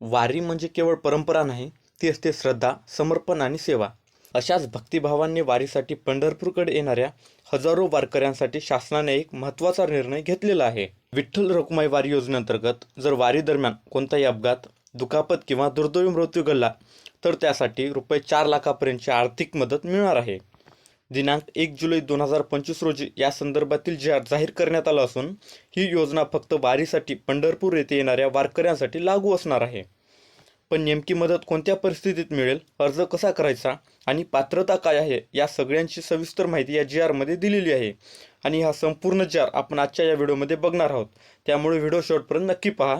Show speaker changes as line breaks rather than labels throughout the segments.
वारी म्हणजे केवळ परंपरा नाही ती असते श्रद्धा समर्पण आणि सेवा. अशाच भक्तिभावांनी वारीसाठी पंढरपूरकडे येणाऱ्या हजारो वारकऱ्यांसाठी शासनाने एक महत्त्वाचा निर्णय घेतलेला आहे. विठ्ठल रखुमाई वारी योजनेअंतर्गत जर वारी दरम्यान कोणताही अपघात दुखापत किंवा दुर्दैवी मृत्यू घडला तर त्यासाठी रुपये चार लाखापर्यंतची आर्थिक मदत मिळणार आहे. दिनांक एक जुलै दोन हजार पंचवीस रोजी या संदर्भातील जाहीर जाहीर करण्यात आला असून ही योजना फक्त वारीसाठी पंढरपूर येथे येणाऱ्या वारकऱ्यांसाठी लागू असणार आहे. पण नेमकी मदत कोणत्या परिस्थितीत मिळेल अर्ज कसा करायचा आणि पात्रता काय आहे या सगळ्यांची सविस्तर माहिती या जी आरमध्ये दिलेली आहे. आणि हा संपूर्ण जार आपण आजच्या या व्हिडिओमध्ये बघणार आहोत. त्यामुळे व्हिडिओ शेवटपर्यंत नक्की पहा.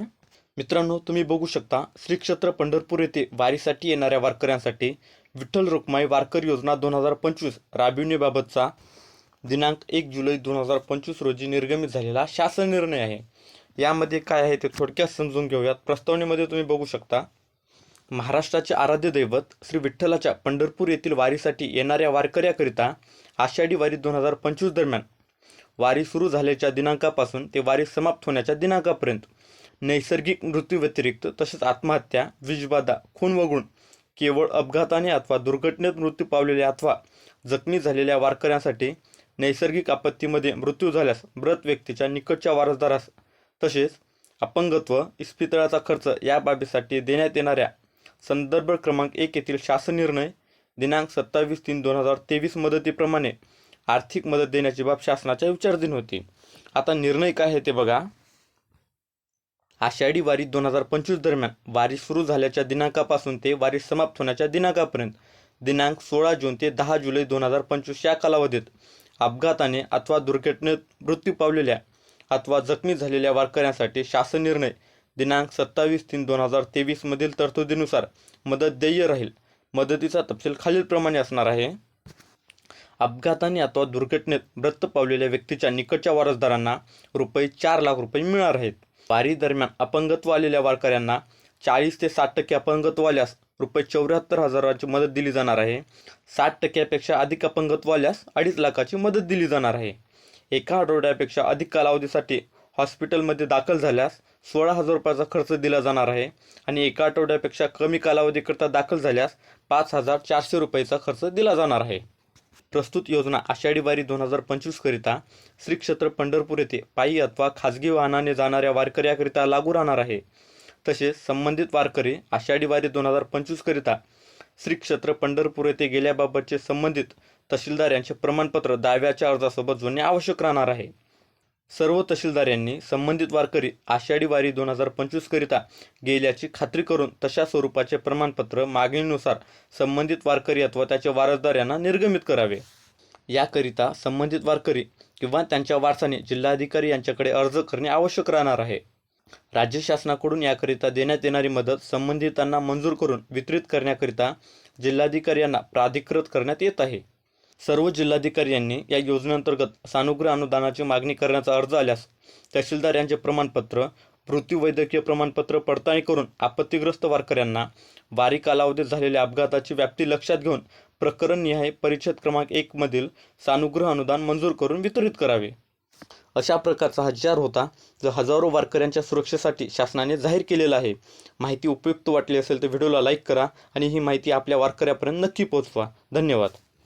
मित्रांनो तुम्ही बघू शकता श्री क्षेत्र पंढरपूर येथे वारीसाठी येणाऱ्या वारकऱ्यांसाठी विठ्ठल रुक्माई वारकर योजना दोन हजार पंचवीस राबविण्याबाबतचा दिनांक एक जुलै दोन हजार पंचवीस रोजी निर्गमित झालेला शासन निर्णय आहे. यामध्ये काय आहे ते थोडक्यात समजून घेऊयात. प्रस्तावनेमध्ये तुम्ही बघू शकता महाराष्ट्राचे आराध्य दैवत श्री विठ्ठलाच्या पंढरपूर येथील वारीसाठी येणाऱ्या वारकऱ्याकरिता आषाढी वारी दोन हजार पंचवीस दरम्यान वारी सुरू झाल्याच्या दिनांकापासून ते वारी समाप्त होण्याच्या दिनांकापर्यंत नैसर्गिक मृत्यू व्यतिरिक्त तसेच आत्महत्या विषबाधा खून वगळून केवळ अपघाताने अथवा दुर्घटनेत मृत्यू पावलेल्या अथवा जखमी झालेल्या वारकऱ्यांसाठी नैसर्गिक आपत्तीमध्ये मृत्यू झाल्यास मृत व्यक्तीच्या निकटच्या वारसदारास तसेच अपंगत्व इस्पितळाचा खर्च या बाबीसाठी देण्यात येणाऱ्या संदर्भ क्रमांक एक येथील शासन निर्णय दिनांक सत्तावीस तीन दोन हजार तेवीस मदतीप्रमाणे आर्थिक मदत देण्याची बाब शासनाच्या विचाराधीन होती. आता निर्णय काय आहे ते बघा. आषाढी वारी दोन हजार पंचवीस दरम्यान वारी सुरू झाल्याच्या दिनांकापासून ते वारी समाप्त होण्याच्या दिनांकापर्यंत. दिनांक सोळा जून ते दहा जुलै दोन हजार पंचवीस या कालावधीत अपघाताने अथवा दुर्घटनेत मृत्यू पावलेल्या अथवा जखमी झालेल्या वारकऱ्यांसाठी शासन निर्णय दिनांक सत्तावीस तीन दोन हजार तेवीसमधील तरतुदीनुसार मदत देय राहील. मदतीचा तपशील खालीलप्रमाणे असणार आहे. अपघाताने अथवा दुर्घटनेत मृत पावलेल्या व्यक्तीच्या निकटच्या वारसदारांना रुपये चार लाख रुपये मिळणार आहेत. वारी दरम्यान अपंगत्व आलेल्या वारकऱ्यांना चाळीस ते साठ टक्के अपंगत्व आल्यास रुपये चौऱ्याहत्तर हजाराची मदत दिली जाणार आहे. साठ टक्क्यापेक्षा अधिक अपंगत्व आल्यास अडीच लाखाची मदत दिली जाणार आहे. एका आठवड्यापेक्षा अधिक कालावधीसाठी हॉस्पिटलमध्ये दाखल झाल्यास सोळा हजार रुपयाचा खर्च दिला जाणार आहे आणि एका आठवड्यापेक्षा कमी कालावधीकरता दाखल झाल्यास पाच हजार चारशे रुपयाचा खर्च दिला जाणार आहे. प्रस्तुत योजना आषाढी वारी दोन हजार पंचवीसकरिता श्री क्षेत्र पंढरपूर येथे पायी अथवा खाजगी वाहनाने जाणाऱ्या वारकऱ्याकरिता लागू राहणार आहे. तसेच संबंधित वारकरी आषाढी वारी दोन हजार पंचवीसकरिता श्री क्षेत्र पंढरपूर येथे गेल्याबाबतचे संबंधित तहसीलदार यांचे प्रमाणपत्र दाव्याच्या अर्जासोबत जोडणे आवश्यक राहणार आहे. सर्व तहसीलदार यांनी संबंधित वारकरी आषाढी वारी दोन हजार पंचवीसकरिता गेल्याची खात्री करून तशा स्वरूपाचे प्रमाणपत्र मागणीनुसार संबंधित वारकरी अथवा त्याचे वारसदार यांना निर्गमित करावे. याकरिता संबंधित वारकरी किंवा त्यांच्या वारसाने जिल्हाधिकारी यांच्याकडे अर्ज करणे आवश्यक राहणार आहे. राज्य शासनाकडून याकरिता देण्यात येणारी मदत संबंधितांना मंजूर करून वितरित करण्याकरिता जिल्हाधिकारी यांना प्राधिकृत करण्यात येत आहे. सर्व जिल्हाधिकारी यांनी या योजनेअंतर्गत सानुग्रह अनुदानाची मागणी करण्याचा अर्ज आल्यास तहसीलदार यांचे प्रमाणपत्र मृत्यू वैद्यकीय प्रमाणपत्र पडताळणी करून आपत्तीग्रस्त वारकऱ्यांना वारी कालावधीत झालेल्या अपघाताची व्याप्ती लक्षात घेऊन प्रकरण निहाय परिच्छेद क्रमांक एक मधील सानुग्रह अनुदान मंजूर करून वितरित करावे. अशा प्रकारचा हजार होता जो हजारो वारकऱ्यांच्या सुरक्षेसाठी शासनाने जाहीर केलेला आहे. माहिती उपयुक्त वाटली असेल तर व्हिडिओला लाईक करा आणि ही माहिती आपल्या वारकऱ्यापर्यंत नक्की पोहोचवा. धन्यवाद.